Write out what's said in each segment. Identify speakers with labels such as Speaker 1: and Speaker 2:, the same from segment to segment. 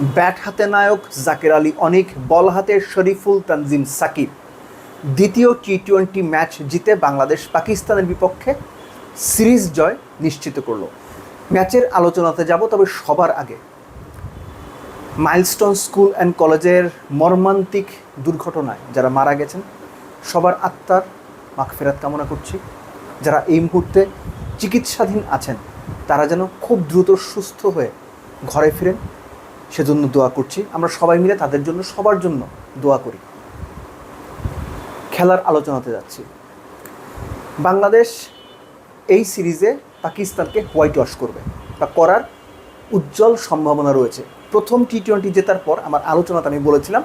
Speaker 1: Bat হাতে নায়ক জাকের আলী, অনিক, বল হাতে শরীফুল তানজিম সাকিব। দ্বিতীয় টি টোয়েন্টি ম্যাচ জিতে বাংলাদেশ পাকিস্তানের বিপক্ষে সিরিজ জয় নিশ্চিত করল। ম্যাচের আলোচনাতে যাব, তবে সবার আগে মাইলস্টোন স্কুল অ্যান্ড কলেজের মর্মান্তিক দুর্ঘটনায় যারা মারা গেছেন, সবার আত্মার মাগফেরাত কামনা করছি। যারা এই মুহূর্তে চিকিৎসাধীন আছেন, তারা যেন খুব দ্রুত সুস্থ হয়ে ঘরে ফিরেন। সেজন্য দোয়া করছি। আমরা সবাই মিলে তাদের জন্য, সবার জন্য দোয়া করি। খেলার আলোচনাতে যাচ্ছি। বাংলাদেশ এই সিরিজে পাকিস্তানকে হোয়াইট ওয়াশ করবে বা করার উজ্জ্বল সম্ভাবনা রয়েছে। প্রথম টি টোয়েন্টি জেতার পর, আমার আলোচনাতে আমি বলেছিলাম,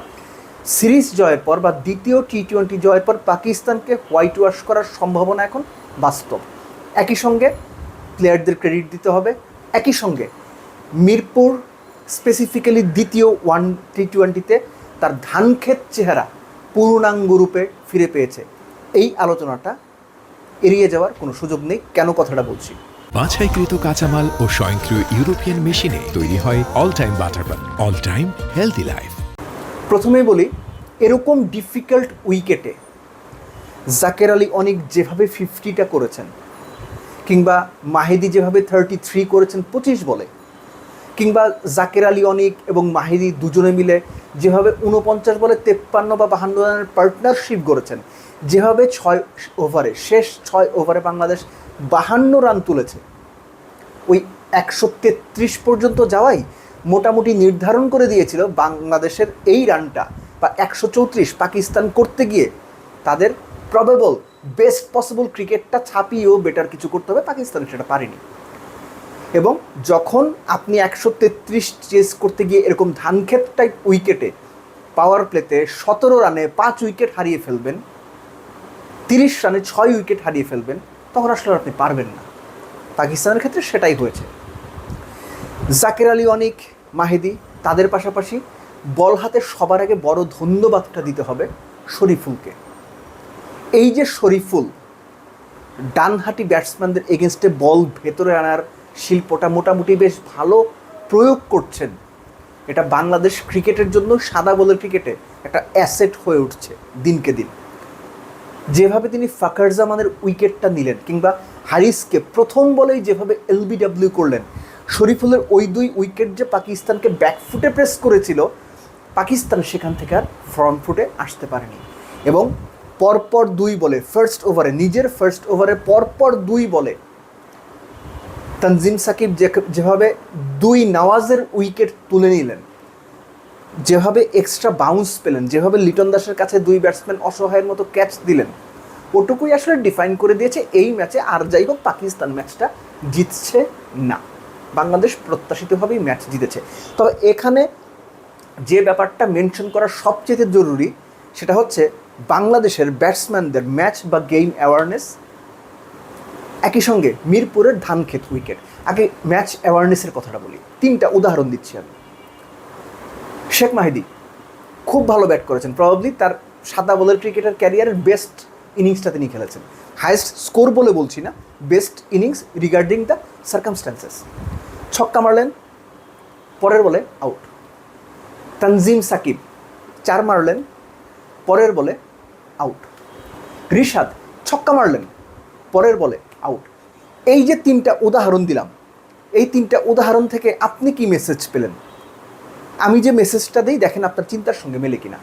Speaker 1: সিরিজ জয়ের পর বা দ্বিতীয় টি টোয়েন্টি জয়ের পর পাকিস্তানকে হোয়াইট ওয়াশ করার সম্ভাবনা এখন বাস্তব। একই সঙ্গে প্লেয়ারদের ক্রেডিট দিতে হবে। একই সঙ্গে মিরপুর স্পেসিফিক্যালি দ্বিতীয় ওয়ান টি টোয়েন্টিতে তার ধানক্ষেত চেহারা পূর্ণাঙ্গ রূপে ফিরে পেয়েছে। এই আলোচনাটা এড়িয়ে যাওয়ার কোনো সুযোগ নেই কেন কথাটা বলছি?
Speaker 2: বাছাইকৃত কাঁচামাল ও স্বয়ংক্রিয় ইউরোপিয়ান মেশিনে তৈরি হয় all time butter bun all time healthy life
Speaker 1: প্রথমে বলি এরকম ডিফিকাল্ট উইকেটে জাকের আলী অনেক যেভাবে ফিফটিটা করেছেন কিংবা মাহেদি যেভাবে থার্টি থ্রি করেছেন পঁচিশ বলে কিংবা জাকের আলী, অনিক এবং মাহিদি দুজনে মিলে যেভাবে উনপঞ্চাশ বলে তেপ্পান্ন বা বাহান্ন রানের পার্টনারশিপ গড়েছেন, যেভাবে ছয় ওভারে শেষ ছয় ওভারে বাংলাদেশ বাহান্ন রান তুলেছে, ওই একশো তেত্রিশ পর্যন্ত যাওয়াই মোটামুটি নির্ধারণ করে দিয়েছিল বাংলাদেশের এই রানটা, বা একশো চৌত্রিশ পাকিস্তান করতে গিয়ে তাদের প্রবেবল বেস্ট পসিবল ক্রিকেটটা ছাপিয়েও বেটার কিছু করতে হবে, পাকিস্তান সেটা পারেনি। এবং যখন আপনি একশো তেত্রিশ চেস করতে গিয়ে এরকম ধানক্ষেত টাইপ উইকেটে পাওয়ার প্লেতে সতেরো রানে পাঁচ উইকেট হারিয়ে ফেলবেন, তিরিশ রানে ছয় উইকেট হারিয়ে ফেলবেন, তখন আসলে আপনি পারবেন না। পাকিস্তানের ক্ষেত্রে সেটাই হয়েছে। জাকের আলী অনিক, মাহেদি, তাদের পাশাপাশি বল হাতে সবার আগে বড় ধন্যবাদটা দিতে হবে শরীফুলকে। এই যে শরীফুল ডানহাটি ব্যাটসম্যানদের এগেনস্টে বল ভেতরে আনার শিল্পটা মোটামুটি বেশ ভালো প্রয়োগ করছেন। এটা বাংলাদেশ ক্রিকেটের জন্য সাদা বলের ক্রিকেটে একটা অ্যাসেট হয়ে উঠছে দিনকে দিন। যেভাবে তিনি ফাকার জামানের উইকেটটা নিলেন কিংবা হারিসকে প্রথম বলেই যেভাবে এলবিডাব্লিউ করলেন, শরীফুলের ওই দুই উইকেট যে পাকিস্তানকে ব্যাকফুটে প্রেস করেছিল, পাকিস্তান সেখান থেকে আর ফ্রন্ট ফুটে আসতে পারেনি। এবং পরপর দুই বলে ফার্স্ট ওভারে নিজের ফার্স্ট ওভারে পরপর দুই বলে তানজিম সাকিব যেভাবে দুই নওয়াজের উইকেট তুলে নিলেন, যেভাবে এক্সট্রা বাউন্স পেলেন, যেভাবে লিটন দাসের কাছে দুই ব্যাটসম্যান অসহায়ের মতো ক্যাচ দিলেন, ওটুকুই আসলে ডিফাইন করে দিয়েছে এই ম্যাচে আর যাই হোক পাকিস্তান ম্যাচটা জিতছে না। বাংলাদেশ প্রত্যাশিতভাবেই ম্যাচ জিতেছে। তবে এখানে যে ব্যাপারটা মেনশন করা সবচেয়ে জরুরি, সেটা হচ্ছে বাংলাদেশের ব্যাটসম্যানদের ম্যাচ বা গেম অ্যাওয়ারনেস একই সঙ্গে মিরপুরের ধানক্ষেত উইকেট আগে ম্যাচ অ্যাওয়ারনেসের কথাটা বলি। তিনটা উদাহরণ দিচ্ছি আমি। শেখ মাহিদি খুব ভালো ব্যাট করেছেন। প্রবাবলি তার সাদা বলের ক্রিকেটার ক্যারিয়ারের বেস্ট ইনিংসটা তিনি খেলেছেন। হায়েস্ট স্কোর বলে বলছি না best innings regarding the circumstances ছক্কা মারলেন, পরের বলে আউট তানজিম সাকিব, চার মারলেন, পরের বলে আউট রিশাদ, ছক্কা মারলেন, পরের বলে আউট এই যে তিনটা উদাহরণ দিলাম, এই তিনটা উদাহরণ থেকে আপনি কি মেসেজ পেলেন? আমি যে মেসেজটা দিই, দেখেন আপনার চিন্তার সঙ্গে মেলে কিনা।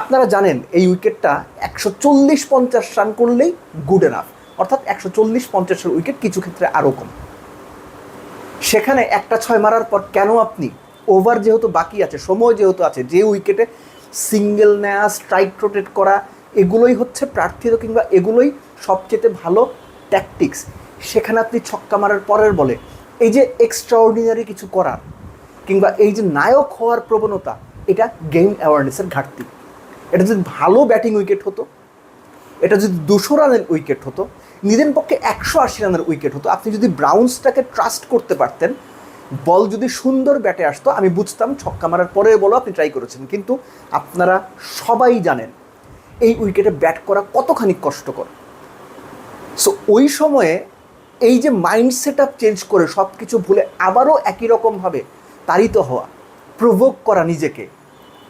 Speaker 1: আপনারা জানেন, এই উইকেটটা একশো চল্লিশ পঞ্চাশ রান করলেই গুড এনাফ অর্থাৎ একশো চল্লিশ পঞ্চাশের উইকেট কিছু ক্ষেত্রে আরও কম। সেখানে একটা ছয় মারার পর কেন আপনি ওভার যেহেতু বাকি আছে, সময় যেহেতু আছে, যে উইকেটে সিঙ্গেল নেয়া স্ট্রাইক রোটেট করা, এগুলোই হচ্ছে প্রার্থিত কিংবা এগুলোই সবচেয়ে ভালো ট্যাকটিক্স সেখানে আপনি ছক্কা মারার পরের বলে, এই যে এক্সট্রাঅর্ডিনারি কিছু করার, কিংবা এই যে নায়ক হওয়ার প্রবণতা, এটা গেম অ্যাওয়ারনেসের ঘাটতি। এটা যদি ভালো ব্যাটিং উইকেট হতো, এটা যদি দুশো রানের উইকেট হতো, নিজের পক্ষে একশো আশি রানের উইকেট হতো, আপনি যদি ব্রাউন্সটাকে ট্রাস্ট করতে পারতেন, বল যদি সুন্দর ব্যাটে আসতো, আমি বুঝতাম ছক্কা মারার পরে বলো আপনি ট্রাই করেছেন, কিন্তু আপনারা সবাই জানেন, এই উইকেটে ব্যাট করা কতখানি কষ্টকর। সো ওই সময়ে এই যে মাইন্ড সেট আপ চেঞ্জ করে সব কিছু ভুলে আবারও একই রকমভাবে তাড়িত হওয়া প্রভোগ করা নিজেকে,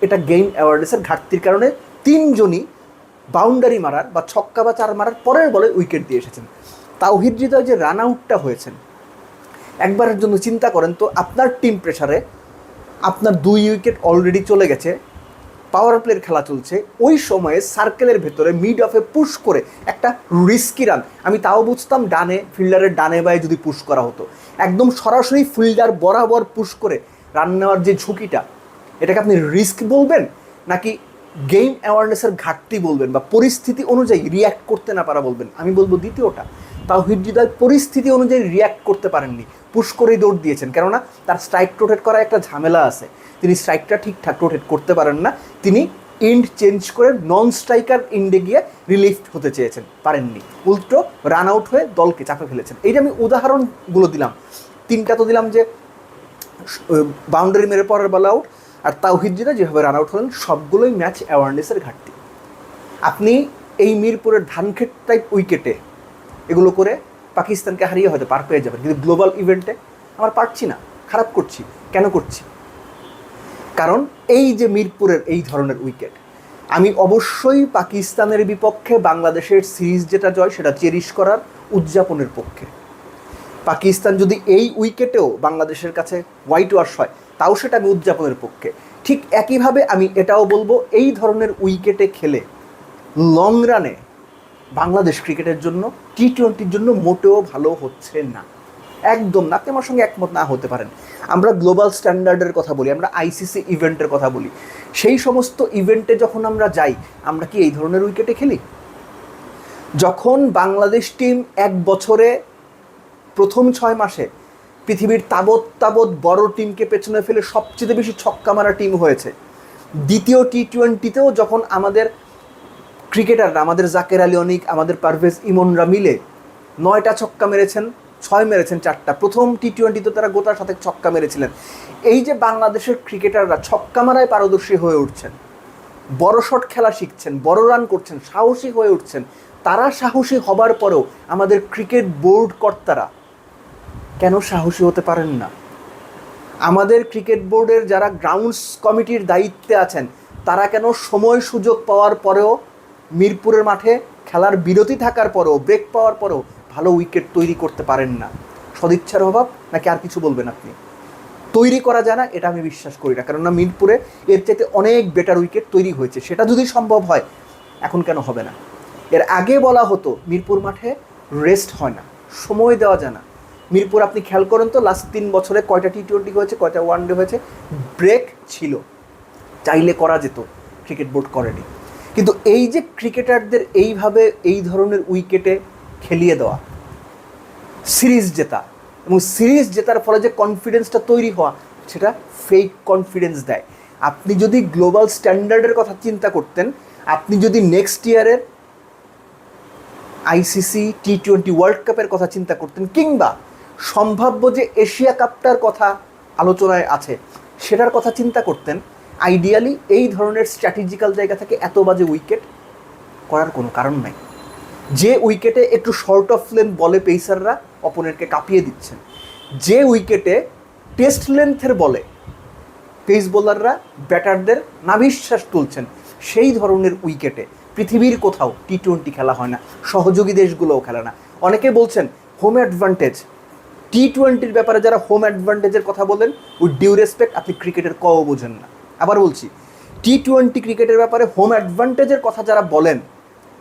Speaker 1: এটা গেম অ্যাওয়ারনেসের ঘাটতির কারণে তিনজনই বাউন্ডারি মারার বা ছক্কা বা চার মারার পরের বলে উইকেট দিয়ে এসেছেন। তাওহিদ হৃদয় যে রান আউটটা হয়েছেন, একবারের জন্য চিন্তা করেন তো আপনার টিম প্রেসারে আপনার দুই উইকেট অলরেডি চলে গেছে পাওয়ার প্লের খেলা চলছে, ওই সময়ে সার্কেলের ভেতরে মিড অফে পুশ করে একটা রিস্কি রান আমি তাও বুঝতাম ডানে ফিল্ডারের ডানে বায়ে যদি পুশ করা হতো। একদম সরাসরি ফিল্ডার বরাবর পুশ করে রান নেওয়ার যে ঝুঁকিটা, এটাকে আপনি রিস্ক বলবেন? নাকি গেম অ্যাওয়ারনেসের ঘাটতি বলবেন? বা পরিস্থিতি অনুযায়ী রিয়্যাক্ট করতে না পারা বলবেন? আমি বলব দ্বিতীয়টা। তাও হৃদয় পরিস্থিতি অনুযায়ী রিয়্যাক্ট করতে পারেননি। পুশ করেই দৌড় দিয়েছেন। কেননা তার স্ট্রাইক রোটেট করা একটা ঝামেলা আছে। তিনি স্ট্রাইকটা ঠিকঠাক রোটেট করতে পারেন না। তিনি ইন্ড চেঞ্জ করে নন স্ট্রাইকার ইন্ডে গিয়ে রিলিফ হতে চেয়েছেন, পারেননি। উল্টো রান আউট হয়ে দলকে চাপে ফেলেছেন। এই যে আমি উদাহরণগুলো দিলাম, তিনটা তো দিলাম যে বাউন্ডারি মেরে পরের বল আউট আর তাওহিদ জিরা যেভাবে রান আউট হলেন, সবগুলোই ম্যাচ অ্যাওয়ারনেসের ঘাটতি। আপনি এই মিরপুরের ধানক্ষেত টাইপ উইকেটে এগুলো করে পাকিস্তানকে হারিয়ে হয়তো পার পেয়ে যাবেন। কিন্তু গ্লোবাল ইভেন্টে আমার পারছি না, খারাপ করছি। কেন করছি? কারণ এই যে মিরপুরের এই ধরনের উইকেট, আমি অবশ্যই পাকিস্তানের বিপক্ষে বাংলাদেশের সিরিজ যেটা জয় সেটা চেরিশ করার উদযাপনের পক্ষে। পাকিস্তান যদি এই উইকেটেও বাংলাদেশের কাছে হোয়াইট ওয়াশ হয়, তাও সেটা আমি উদযাপনের পক্ষে। ঠিক একইভাবে আমি এটাও বলব, এই ধরনের উইকেটে খেলে লং রানে বাংলাদেশ ক্রিকেটের জন্য টি টোয়েন্টির জন্য মোটেও ভালো হচ্ছে না। একদম না, আপনি আমার সঙ্গে একমত না হতে পারেন। আমরা গ্লোবাল স্ট্যান্ডার্ডের কথা বলি, আমরা আইসিসি ইভেন্টের কথা বলি। সেই সমস্ত ইভেন্টে যখন আমরা যাই, আমরা কি এই ধরনের উইকেটে খেলি? যখন বাংলাদেশ টিম এক বছরে প্রথম ছয় মাসে পৃথিবীর তাবৎ তাবৎ বড় টিমকে পেছনে ফেলে সবচেয়ে বেশি ছক্কা মারা টিম হয়েছে। দ্বিতীয় টি টোয়েন্টিতেও যখন আমাদের ক্রিকেটাররা আমাদের জাকের আলী অনিক, আমাদের পারভেজ ইমনরা মিলে নয়টা ছক্কা মেরেছেন ছয় মেরেছেন চারটা। প্রথম টি টোয়েন্টিতে তারা গোটার সাথে ছক্কা মেরেছিলেন। এই যে বাংলাদেশের ক্রিকেটাররা ছক্কা মারায় পারদর্শী হয়ে উঠছেন, বড় শট খেলা শিখছেন, বড় রান করছেন, সাহসী হয়ে উঠছেন, তারা সাহসী হবার পরেও আমাদের ক্রিকেট বোর্ড কর্তারা কেন সাহসী হতে পারেন না? আমাদের ক্রিকেট বোর্ডের যারা গ্রাউন্ডস কমিটির দায়িত্বে আছেন, তারা কেন সময় সুযোগ পাওয়ার পরেও মিরপুরের মাঠে খেলার বিরতি থাকার পরেও ব্রেক পাওয়ার পরেও ভালো উইকেট তৈরি করতে পারেন না। সদিচ্ছার অভাব? নাকি আর কিছু বলবেন আপনি? তৈরি করা যায় না, এটা আমি বিশ্বাস করি না। কেননা মিরপুরে এর চাইতে অনেক বেটার উইকেট তৈরি হয়েছে। সেটা যদি সম্ভব হয়, এখন কেন হবে না? এর আগে বলা হতো, মিরপুর মাঠে রেস্ট হয় না, সময় দেওয়া যায় না। মিরপুর আপনি খেয়াল করেন তো লাস্ট তিন বছরে কয়টা টি টোয়েন্টি হয়েছে, কয়টা ওয়ান ডে হয়েছে ব্রেক ছিল। চাইলে করা যেত ক্রিকেট বোর্ড করেনি। কিন্তু এই যে ক্রিকেটারদের এইভাবে এই ধরনের উইকেটে খেলিয়ে দেওয়া। সিরিজ জেতা। এবং সিরিজ জেতার ফলে যে কনফিডেন্সটা তৈরি হওয়া, সেটা ফেক কনফিডেন্স দেয়। আপনি যদি গ্লোবাল স্ট্যান্ডার্ডের কথা চিন্তা করতেন, আপনি যদি নেক্সট ইয়ারের আইসিসি টি টোয়েন্টি ওয়ার্ল্ড কাপের কথা চিন্তা করতেন, কিংবা সম্ভাব্য যে এশিয়া কাপটার কথা আলোচনায় আছে, সেটার কথা চিন্তা করতেন আইডিয়ালি এই ধরনের স্ট্র্যাটেজিক্যাল জায়গা থেকে এত বাজে উইকেট করার কোনো কারণ নাই। যে উইকেটে একটু শর্ট অফ লেন্থ বলে পেসাররা অপোনেন্টকে কাঁপিয়ে দিচ্ছেন। যে উইকেটে টেস্ট লেন্থের বলে পেস বোলাররা ব্যাটারদের নাভিশ্বাস তুলছেন, সেই ধরনের উইকেটে পৃথিবীর কোথাও টি টোয়েন্টি খেলা হয় না, সহযোগী দেশগুলোও খেলে না। অনেকে বলছেন হোম অ্যাডভান্টেজ টি টোয়েন্টির ব্যাপারে যারা হোম অ্যাডভান্টেজের কথা বলেন উইথ ডিউ রেসপেক্ট আপনি ক্রিকেটের কও বোঝেন না। আবার বলছি টি টোয়েন্টি ক্রিকেটের ব্যাপারে হোম অ্যাডভান্টেজের কথা যারা বলেন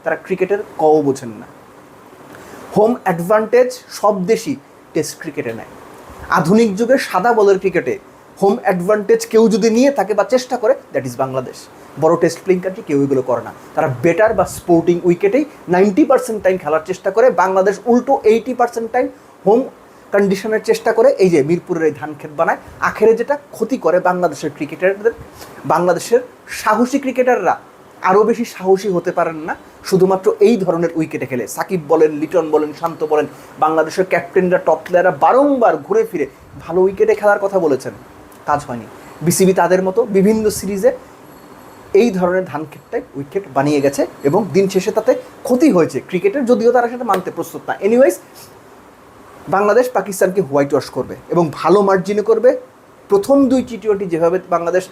Speaker 1: তারা ক্রিকেটের কও বোঝেন না। হোম অ্যাডভান্টেজ সব দেশই টেস্ট ক্রিকেটে নেয়। আধুনিক যুগে সাদা বলের ক্রিকেটে হোম অ্যাডভান্টেজ কেউ যদি নিয়ে থাকে বা চেষ্টা করে, দ্যাট ইজ বাংলাদেশ। বড় টেস্ট প্লেইং কান্ট্রি কেউ এগুলো করে না। তারা বেটার বা স্পোর্টিং উইকেটেই নাইনটি পার্সেন্ট টাইম খেলার চেষ্টা করে, বাংলাদেশ উল্টো এইটি পার্সেন্ট টাইম হোম কন্ডিশনের চেষ্টা করে, এই যে মিরপুরের এই ধান ক্ষেত বানায়। আখেরে যেটা ক্ষতি করে বাংলাদেশের ক্রিকেটারদের, বাংলাদেশের সাহসী ক্রিকেটাররা আরও বেশি সাহসী হতে পারেন না। শুধুমাত্র এই ধরনের উইকেটে খেলে। সাকিব বলেন, লিটন বলেন, শান্ত বলেন, বাংলাদেশের ক্যাপ্টেনরা টপ প্লেয়াররা বারংবার ঘুরে ফিরে ভালো উইকেটে খেলার কথা বলেছেন। কাজ হয়নি। বিসিবি তাদের মতো বিভিন্ন সিরিজে এই ধরনের ধান ক্ষেতটাই উইকেট বানিয়ে গেছে এবং দিন শেষে তাতে ক্ষতি হয়েছে ক্রিকেটের, যদিও তারা সেটা মানতে প্রস্তুত না। এনিওয়াইজ বাংলাদেশ পাকিস্তানকে হোয়াইট ওয়াশ করবে এবং ভালো মার্জিনে করবে। প্রথম দুই টি টোয়েন্টি যেভাবে বাংলাদেশ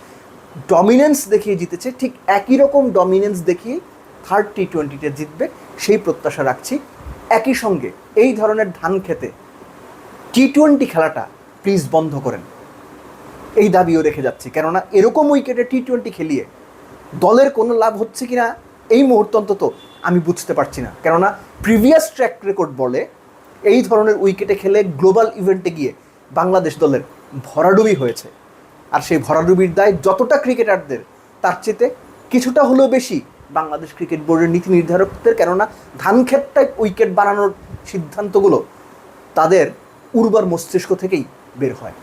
Speaker 1: ডমিনেন্স দেখিয়ে জিতেছে, ঠিক একই রকম ডমিনেন্স দেখিয়ে থার্ড টি টোয়েন্টিতে জিতবে, সেই প্রত্যাশা রাখছি। একই সঙ্গে এই ধরনের ধান খেতে টি টোয়েন্টি খেলাটা প্লিজ বন্ধ করেন। এই দাবিও রেখে যাচ্ছি, কেননা এরকম উইকেটে টি টোয়েন্টি খেলিয়ে দলের কোনো লাভ হচ্ছে কিনা, এই মুহূর্ত অন্তত আমি বুঝতে পারছি না। কেননা প্রিভিয়াস ট্র্যাক রেকর্ড বলে এই ধরনের উইকেটে খেলে গ্লোবাল ইভেন্টে গিয়ে বাংলাদেশ দলের ভরাডুবি হয়েছে। আর সেই ভরাডুবির দায় যতটা ক্রিকেটারদের, তার চেতে কিছুটা হলেও বেশি বাংলাদেশ ক্রিকেট বোর্ডের নীতি নির্ধারকদের। কেননা ধান ক্ষেতটায় উইকেট বানানোর সিদ্ধান্তগুলো তাদের উর্বর মস্তিষ্ক থেকেই বের হয়।